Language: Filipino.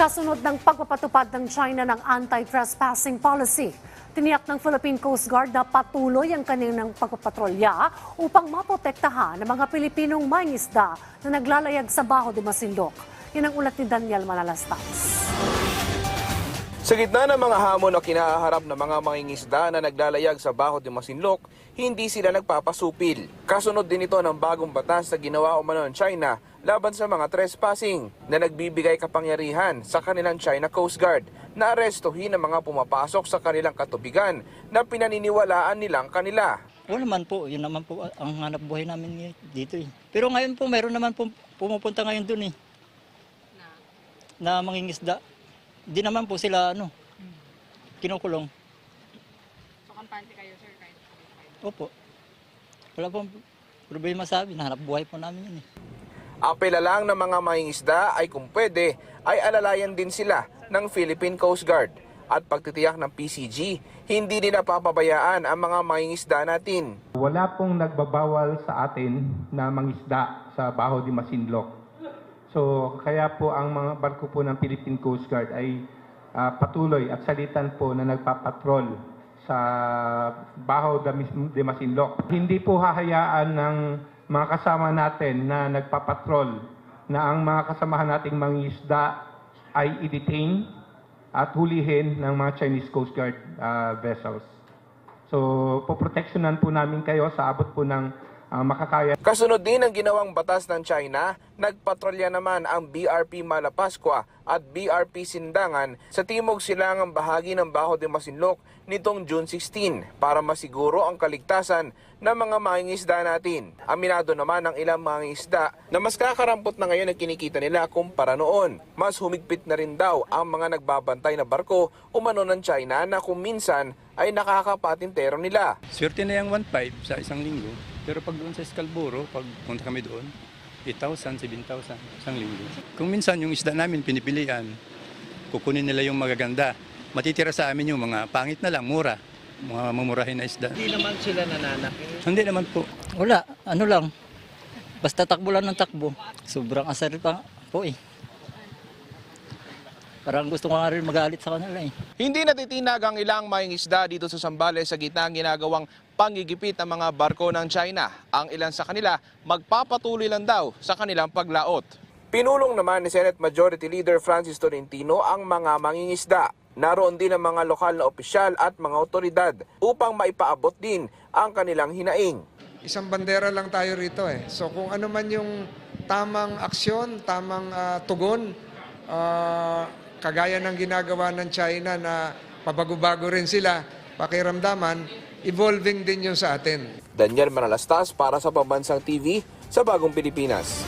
Kasunod ng pagpapatupad ng China ng anti-trespassing policy, tiniyak ng Philippine Coast Guard na patuloy ang kanilang pagpapatrolya upang maprotektahan ng mga Pilipinong mangisda na naglalayag sa Baho de Masinloc. Yan ang ulat ni Daniel Manalastas. Sa gitna ng mga hamon o kinaharap ng mga mangingisda na naglalayag sa Baho de Masinloc, hindi sila nagpapasupil. Kasunod din ito ng bagong batas na ginawa umano ng China laban sa mga trespassing na nagbibigay kapangyarihan sa kanilang China Coast Guard na arestuhin ang mga pumapasok sa kanilang katubigan na pinaniniwalaan nilang kanila. Wala naman po, yun naman po ang hanap buhay namin dito eh. Pero ngayon po, meron naman po pumupunta ngayon dun eh. Na mangingisda. Di naman po sila ano, kinukulong. So, kampante kayo, sir, kahit Opo. Wala pong problema sa amin, hanap buhay po namin yun eh. Apela lang ng mga mangingisda ay kung pwede ay alalayan din sila ng Philippine Coast Guard at pagtitiyak ng PCG, hindi din napapabayaan ang mga mangingisda natin. Wala pong nagbabawal sa atin na mangisda sa Baho de Masinloc. So kaya po ang mga barko po ng Philippine Coast Guard ay ah, patuloy at salitan po na nagpapatrol sa Baho de Masinloc. Hindi po hahayaan ng mga kasama natin na nagpapatrol na ang mga kasamahan nating mangisda ay i-detain at hulihin ng mga Chinese Coast Guard ah, vessels. So, poproteksyonan po namin kayo sa abot po ng ah, makakaya Kasunod din ang ginawang batas ng China, nagpatrolya naman ang BRP Malapascua at BRP Sindangan sa timog silangang bahagi ng Baho de Masinloc nitong June 16 para masiguro ang kaligtasan ng mga mangingisda natin. Aminado naman ng ilang mangingisda na mas kakarampot na ngayon ang kinikita nila kumpara noon. Mas humigpit na rin daw ang mga nagbabantay na barko umano ng China na kung minsan ay nakakapatintero nila. Swerte na yung 1.5 sa isang linggo. Pero pag doon sa Scalboro, pag punta kami doon, 8,000, 7,000 isang linggo. Kung minsan yung isda namin pinipilian, kukunin nila yung magaganda. Matitira sa amin yung mga pangit na lang, mura. Mga mamurahin na isda. Hindi naman sila nananakit. Hindi naman po. Wala, ano lang. Basta takbo lang ng takbo. Sobrang asar pa po eh. Parang gusto ko nga rin magalit sa kanila eh. Hindi natitinag ang ilang mangingisda dito sa Sambales sa gitna ng ginagawang pangigipit ng mga barko ng China. Ang ilan sa kanila magpapatuloy lang daw sa kanilang paglaot. Pinulong naman ni Senate Majority Leader Francis Tolentino ang mga mangingisda. Naroon din ang mga lokal na opisyal at mga otoridad upang maipaabot din ang kanilang hinaing. isang bandera lang tayo rito eh. So kung ano man yung tamang aksyon, tamang ah, tugon, ah, kagaya ng ginagawa ng China na pabago-bago rin sila, pakiramdaman, evolving din yun sa atin. Daniel Manalastas para sa Pambansang TV sa Bagong Pilipinas.